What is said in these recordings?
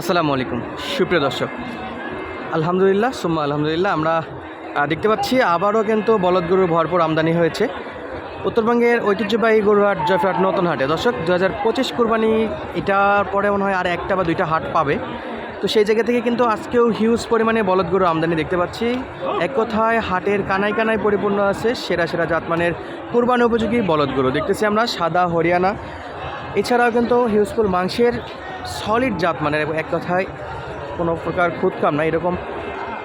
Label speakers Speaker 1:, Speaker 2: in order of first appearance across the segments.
Speaker 1: আসসালামু আলাইকুম। সুপ্রিয় দর্শক, আলহামদুলিল্লাহ, সুম্মা আলহামদুলিল্লাহ, আমরা দেখতে পাচ্ছি আবারও কিন্তু বলদ গরুর ভরপুর আমদানি হয়েছে। উত্তরবঙ্গের ঐতিহ্যবাহী গরুহাট জয়ফ্রাট নতুন হাটে। দর্শক দু হাজার পঁচিশ কোরবানি, এটার পরে মনে হয় আর একটা বা দুইটা হাট পাবে। তো সেই জায়গা থেকে কিন্তু আজকেও হিউজ পরিমাণে বলদ গরু আমদানি দেখতে পাচ্ছি। এক কথায় হাটের কানায় কানায় পরিপূর্ণ আছে, সেরা সেরা জাতমানের কোরবানি উপযোগী বলদ গরু। দেখতেছি আমরা সাদা, হরিয়ানা। এছাড়াও কিন্তু হিউজফুল মাংসের সলিড জাত এবং এক কথায় কোনো প্রকার খুদকাম না এরকম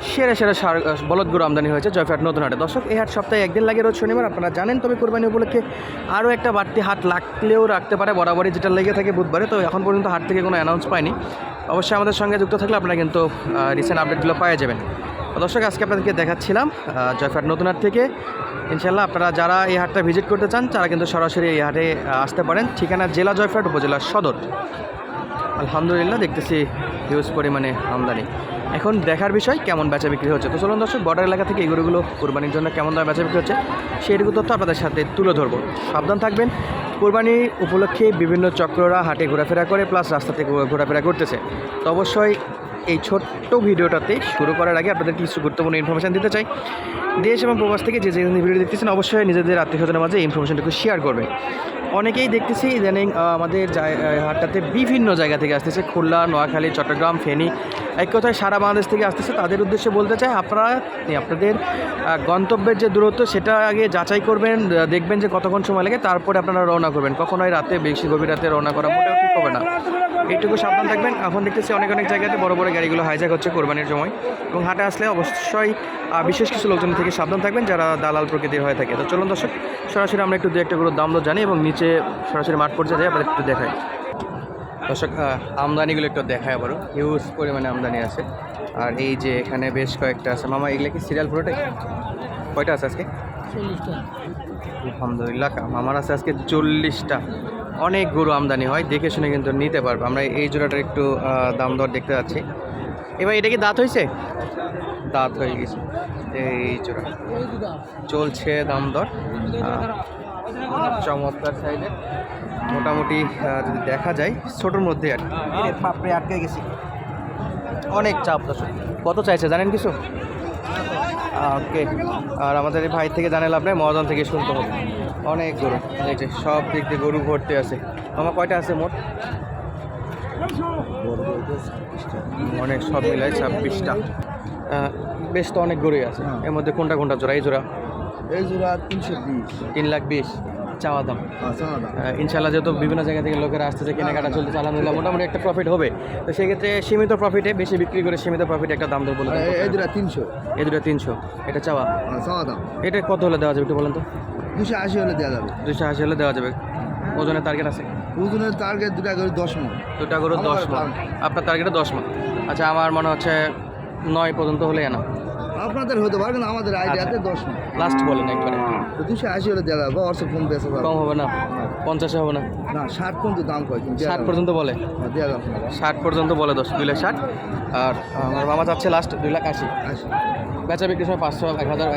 Speaker 1: সেরা সেরা সার বলদ গরু আমদানি হয়েছে জয়ফ্রাট নতুন হাটে। দর্শক এই হাট সপ্তাহে একদিন লাগে রোজ শনিবার আপনারা জানেন তবে কোরবানি উপলক্ষে আরও একটা বাড়তি হাট লাগলেও রাখতে পারে বরাবরই যেটা লেগে থাকে বুধবারে তো এখন পর্যন্ত হাট থেকে কোনো অ্যানাউন্স পায়নি অবশ্যই আমাদের সঙ্গে যুক্ত থাকলে আপনারা কিন্তু রিসেন্ট আপডেটগুলো পাওয়া যাবেন। দর্শক আজকে আপনাদেরকে দেখাচ্ছিলাম আহ, জয়ফ্রাট নতুন হাট থেকে। ইনশাল্লাহ আপনারা যারা এই হাটটা ভিজিট করতে চান তারা কিন্তু সরাসরি এই হাটে আসতে পারেন। ঠিকানা জেলা জয়ফ্রাট উপজেলা সদর। আলহামদুলিল্লাহ, দেখতেছি হিউজ পরিমাণে আমদানি। এখন দেখার বিষয়, কেমন বেচা বিক্রি হচ্ছে? তো চলুন দর্শক বর্ডার এলাকা থেকে এই গরুগুলো কোরবানির জন্য কেমন দামে বেচা বিক্রি হচ্ছে, সেইটুকু তথ্য আপনাদের সাথে তুলে ধরবো। সাবধান থাকবেন, কোরবানি উপলক্ষে বিভিন্ন চক্ররা হাটে ঘোরাফেরা করে প্লাস রাস্তা থেকে ঘোরাফেরা করতেছে। তো অবশ্যই এই ছোট্ট ভিডিওটাতে শুরু করার আগে আপনাদের কিছু গুরুত্বপূর্ণ ইনফরমেশান দিতে চাই। দেশ এবং প্রবাস থেকে যে যে ভিডিও দেখতেছেন, অবশ্যই নিজেদের আত্মীয় স্বজনের মাঝে ইনফরমেশনটুকু শেয়ার করবেন। অনেকেই দেখতেছি ইদানিং আমাদের হাটটাতে বিভিন্ন জায়গা থেকে আসতেছে। খুলনা নোয়াখালী চট্টগ্রাম ফেনী এক কথায় সারা বাংলাদেশ থেকে আসতেছে, তাদের উদ্দেশ্যে বলতে চাই, আপনারা আপনাদের গন্তব্যের যে দূরত্ব, সেটা আগে যাচাই করবেন দেখবেন যে কতক্ষণ সময় লাগে, তারপরে আপনারা রওনা করবেন। কখনোই রাতে, বেশি গভীর রাতে রওনা করা মোটেও ঠিক হবে না। এইটুকু সাবধান থাকবেন। এখন দেখতেছি অনেক অনেক জায়গাতে বড় বড় গাড়িগুলো হাইজ্যাক হচ্ছে কোরবানির সময়। এবং হাটে আসলে অবশ্যই বিশেষ কিছু লোকজন থেকে সাবধান থাকবেন যারা দালাল প্রকৃতির হয়ে থাকে। তো চলুন দর্শক, সরাসরি আমরা একটু দু একটা করে দাম জানি এবং নিচে সরাসরি মাঠ পর্যায়ে যাই, আপনাদের একটু দেখাই। দর্শক আমদানিগুলো একটু দেখায় আবারও। হিউজ পরিমাণে আমদানি আছে। আর এই যে এখানে বেশ কয়েকটা আছে। মামা এগুলো কি সিরিয়াল পুরোটাই কয়টা আছে আজকে? আলহামদুলিল্লাহ মামার আছে আজকে চল্লিশটা। অনেক গরু আমদানি হয় দেখে শুনে কিন্তু নিতে পারব। আমরা এই জোড়াটার একটু দাম দর দেখতে পাচ্ছি এবার এটা কি দাঁত হয়েছে দাঁত হয়ে গেছে। এই জোড়া। চলছে দাম দর। চমৎকার সাইজের মোটামুটি যদি দেখা যায় ছোটোর মধ্যে আর বাপরে আটকে গেছি। অনেক চাপ দর্শক। কত চাইছে জানেন কিছু? ওকে। আর আমাদের এই ভাই থেকে জানে লাভ নেই মহাজন থেকে শুনতে হবে। অনেক গরু। এই যে সব দিক দিয়ে গরু ভর্তি আছে। আমার কয়টা আছে মোট? অনেক সব মিলাই ছাব্বিশটা। বেশ তো অনেক গরুই আছে। এর মধ্যে কোনটা কোনটা জোড়া? এই জোড়া
Speaker 2: এই জোড়া তিনশো বিশ।
Speaker 1: তিন লাখ বিশ চাওয়া দাম।
Speaker 2: আচ্ছা
Speaker 1: ইনশাল্লাহ যেহেতু বিভিন্ন জায়গা থেকে লোকেরা আসতেছে কেনাকাটা চলতেছে আলহামদুলিল্লাহ মোটামুটি একটা প্রফিট হবে। তো সেক্ষেত্রে সীমিত প্রফিটে বেশি বিক্রি করে সীমিত প্রফিট একটা দাম দেবো বলে
Speaker 2: এই জোড়া তিনশো।
Speaker 1: এই দুটা তিনশো এটা চাওয়া?
Speaker 2: চাওয়া দাম।
Speaker 1: এটা কত হলে দেওয়া যাবে একটু বলেন তো?
Speaker 2: দুশো আশি হলে দেওয়া যাবে।
Speaker 1: দুশো আশি হলে দেওয়া যাবে। ওজনের টার্গেট আছে?
Speaker 2: ওজনের টার্গেট দুটা করে দশ মন।
Speaker 1: দুটা
Speaker 2: আমার
Speaker 1: দশ মাস আপনার টার্গেটে দশ মাস আচ্ছা আমার মনে হচ্ছে নয় পর্যন্ত হলে না
Speaker 2: আপনাদের হতে পারে কিন্তু আমাদের আইডিয়াতে দশ মন
Speaker 1: লাস্ট বলেন একবারে।
Speaker 2: দুশো আশি হলে দেওয়া যাবে অর্থ কম বেশি হবে।
Speaker 1: কম হবে না? পঞ্চাশে হবে না?
Speaker 2: না ষাট পর্যন্ত দাম কয় কিন্তু
Speaker 1: ষাট পর্যন্ত বলে?
Speaker 2: হ্যাঁ, দেওয়া যাবে
Speaker 1: ষাট পর্যন্ত বলে দশ দুই লাখ ষাট। আর আমার মামা চাচ্ছে লাস্ট দুই লাখ আশি।
Speaker 2: আশি।
Speaker 1: বেচা বিক্রির সময় পাঁচশো এক হাজার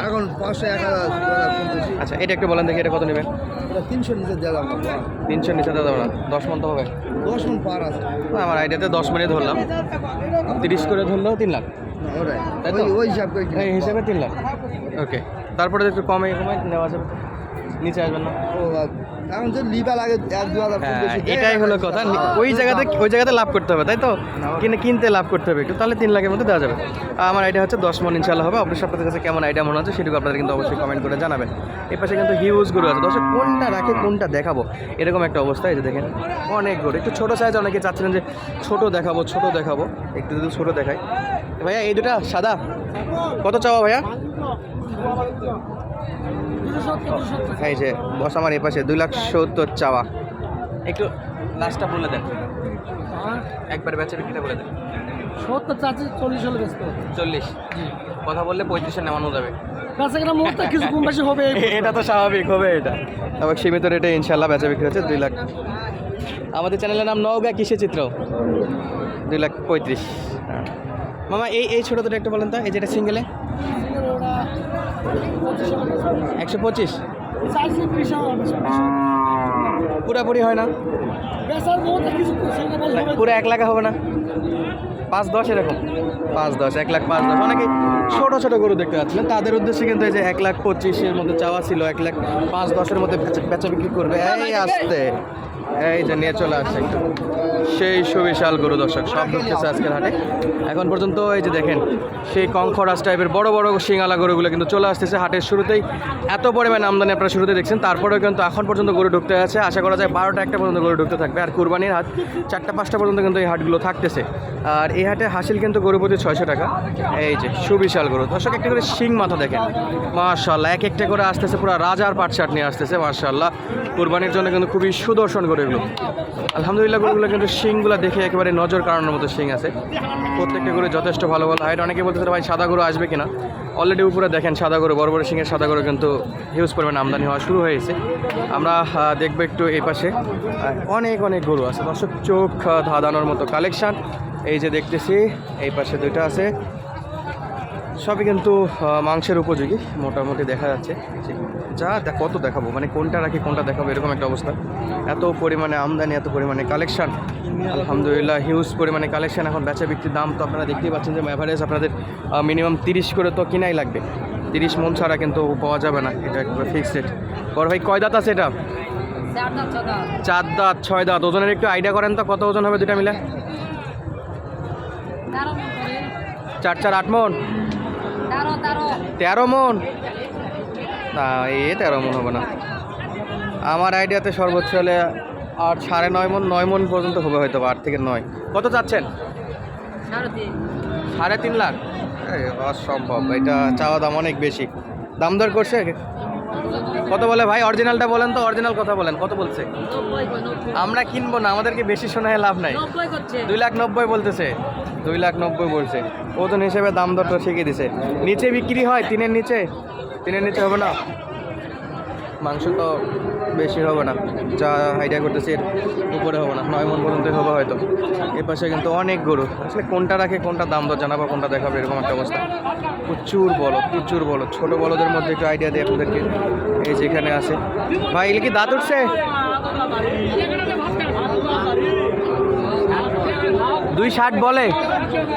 Speaker 2: এখন পাঁচশো এক হাজার
Speaker 1: আচ্ছা এটা একটু বলেন দেখি এটা কত নেবেন?
Speaker 2: এটা তিনশোর নিচে দেওয়া যাবে।
Speaker 1: তিনশো নিচে দেওয়া যাবে না? দশ মন তো হবে।
Speaker 2: দশ মন পার আছে।
Speaker 1: আমার আইডিয়াতে দশ মিনিট ধরলাম। তিরিশ করে ধরলেও তিন লাখ?
Speaker 2: ওই ওই হিসাব করে
Speaker 1: হিসাবে তিন লাখ ওকে তারপরে একটু কমে কমে নেওয়া যাবে। নিচে আসবেন না।
Speaker 2: ও, এখন যদি লিবা লাগে এক দু হাজার
Speaker 1: হ্যাঁ, এটাই হলো কথা। ওই জায়গাতে ওই জায়গাতে লাভ করতে হবে তাই তো? কিনে কিনতে লাভ করতে হবে একটু। তাহলে তিন লাখের মধ্যে দেওয়া যাবে। আমার আইডিয়া হচ্ছে দশ মন ইনশাল্লাহ হবে। অবশ্যই আপনাদের কাছে কেমন আইডিয়া মনে হচ্ছে সেটুকু আপনারা কিন্তু অবশ্যই কমেন্ট করে জানাবেন। এই পাশে কিন্তু হিউজ গরু আছে। দর্শক কোনটা রাখে কোনটা দেখাবো? এরকম একটা অবস্থা এই যে দেখেন অনেক গরু। একটু ছোটো সাইজ অনেকে চাচ্ছিলেন যে ছোট দেখাবো ছোট দেখাবো। একটু যদি ছোটো দেখাই। ভাইয়া এই দুটা সাদা? কত চাওয়া ভাইয়া? এই যে বস আমার এই পাশে দুই লাখ সত্তর চাওয়া। একটু লাস্টটা বলে দেন। একবার বেচা বিক্রিটা বলে দেন।
Speaker 3: সত্তর চাচ্ছি চল্লিশ হলে ব্যস্ত
Speaker 1: চল্লিশ? কথা বললে পঁয়ত্রিশে নামানো যাবে।
Speaker 3: কাছে মুহূর্তে কিছু কম বেশি হবে
Speaker 1: এটা তো স্বাভাবিক হবে এটা। তবে সীমিত রেটে ইনশাল্লাহ বেচা বিক্রি হচ্ছে দুই লাখ। আমাদের চ্যানেলের নাম নওগা কিসে চিত্র? দুই লাখ পঁয়ত্রিশ। হ্যাঁ। মামা এই এই ছোটো দুটো একটু বলেন তো এই যেটা সিঙ্গেলে
Speaker 3: ওরা পঁচিশ হলে বেচবো।
Speaker 1: একশো পঁচিশ। পুরাপুরি হয় না? পুরো এক লাখ হবে না? পাঁচ দশ এরকম। পাঁচ দশ এক লাখ পাঁচ দশ। অনেকে ছোট ছোট গরু দেখতে পাচ্ছিলেন। তাদের উদ্দেশ্যে কিন্তু এই যে এক লাখ পঁচিশের মধ্যে চাওয়া ছিল এক লাখ পাঁচ দশের মধ্যে বেচা- বিক্রি করবে। এই আসতে। এই যে নিয়ে চলে আসছে। সেই সুবিশাল গরু দর্শক সব ঢুকতেছে আজকের হাটে। এখন পর্যন্ত এই যে দেখেন সেই কঙ্করাস টাইপের বড় বড় শিঙালা গরুগুলো কিন্তু চলে আসতেছে হাটের শুরুতেই। এত পরিমাণে আমদানি আপনারা শুরুতে দেখছেন তারপরেও কিন্তু এখন পর্যন্ত গরু ঢুকতে আছে। আশা করা যায় বারোটা একটা পর্যন্ত গরু ঢুকতে থাকবে। আর কুরবানির হাট চারটা পাঁচটা পর্যন্ত কিন্তু এই হাটগুলো থাকতেছে। আর এই হাটে হাসিল কিন্তু গরু প্রতি ছয়শো টাকা। এই যে, সুবিশাল গরু। দর্শক, একটা করে শিং মাথা দেখেন। মার্শাল্লাহ এক একটা করে আসতেছে, পুরো রাজার পাট শার্ট নিয়ে আসতেছে মার্শাল্লাহ কুরবানির জন্য কিন্তু খুবই সুদর্শন গরু এগুলো। আলহামদুলিল্লাহ, গরুগুলো কিন্তু শিংগুলো দেখে একেবারে নজর কাড়ানোর মতো শিং আছে। প্রত্যেকটা গরু যথেষ্ট ভালো ভালো হাইট অনেকে বলতেছে, ভাই, সাদা গরু আসবে কিনা? অলরেডি উপরে দেখেন, সাদা গরু, বড় বড় শিঙের সাদা গরু কিন্তু হিউজ পরিমাণে আমদানি হওয়া শুরু হয়েছে। আমরা দেখব একটু এই পাশে। অনেক অনেক গরু আছে। দর্শক, চোখ ধাঁধানোর মতো কালেকশন এই যে দেখতেছি এই পাশে দুইটা আছে। সবই কিন্তু মাংসের উপযোগী মোটামুটি দেখা যাচ্ছে। যা কত দেখাবো? মানে কোনটা রাখি কোনটা দেখাবো এরকম একটা অবস্থা। এত পরিমাণে আমদানি এত পরিমাণে কালেকশন আলহামদুলিল্লাহ হিউজ পরিমাণে কালেকশন এখন বেচা বিক্রির দাম তো আপনারা দেখতেই পাচ্ছেন যে অ্যাভারেজ আপনাদের মিনিমাম তিরিশ করে তো কিনাই লাগবে। তিরিশ মন ছাড়া কিন্তু পাওয়া যাবে না এটা একবার ফিক্সড রেট বড় ভাই কয় দাঁত আছে এটা? চার দাঁত ছয় দাঁত। ওজনের একটু আইডিয়া করেন তো কত ওজন হবে দুটা মিলে? চার চার আট মন? তেরো মন? না এ তেরো মন হবে না। আমার আইডিয়াতে সর্বোচ্চ হলে আট সাড়ে নয় মন নয় মন পর্যন্ত হবে হয়তো আট থেকে নয়। কত চাচ্ছেন? সাড়ে তিন। লাখ? অসম্ভব এটা চাওয়া দাম অনেক বেশি। দাম দর করছে? কত বলে ভাই? অরিজিনালটা বলেন তো অরিজিনাল কথা বলেন কত বলছে? আমরা কিনবো না আমাদেরকে বেশি শোনায় লাভ নাই। দুই লাখ নব্বই বলতেছে। দুই লাখ নব্বই বলছে। ওজন হিসেবে দাম দরটা শিখিয়ে দিছে। নিচে বিক্রি হয় তিনের নিচে? তিনের নিচে হবে না? মাংস তো বেশি হবে না। যা আইডিয়া করতেছি এর উপরে হবে না। নয় মন পর্যন্ত হবে হয়তো। এ পাশে কিন্তু অনেক গরু। আসলে কোনটা রাখে, কোনটা দাম দর জানাব, কোনটা দেখাবে, এরকম একটা অবস্থা। প্রচুর বলো প্রচুর বলো ছোটো বলদের মধ্যে একটু আইডিয়া দিই আপনাদেরকে। এই যেখানে আছে। ভাই, এগুলো কি দাঁত উঠছে? দুই ষাট বলে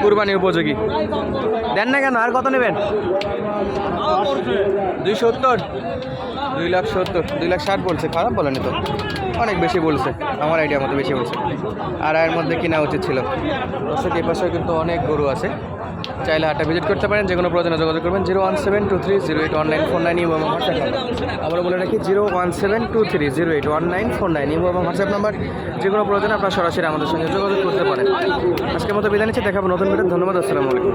Speaker 1: কুরবানি উপযোগী। দেন না কেন? আর কত নেবেন? দুই সত্তর। দুই লাখ সত্তর। দুই লাখ ষাট বলছে। খারাপ বলেনি তো? অনেক বেশি বলছে। আমার আইডিয়া মতো বেশি বলছে। আর এর মধ্যে কেনা উচিত ছিল। দর্শক কিন্তু অনেক গরু আছে। চাইলে হাটটা ভিজিট করতে পারেন যে কোনো প্রয়োজনে যোগাযোগ করবেন zero one seven two three zero eight one nine four nine you এবং হোয়াটসঅ্যাপ নাম্বার আবার বলে রাখি zero one seven two three zero eight one nine four nine you এবং হোয়াটসঅ্যাপ নাম্বার যে কোনো প্রয়োজনে আপনারা সরাসরি আমাদের সঙ্গে যোগাযোগ করতে পারেন। আজকের মতো বিদায় নিচ্ছে দেখাবো নতুন ভিডিও ধন্যবাদ, আসসালামু আলাইকুম।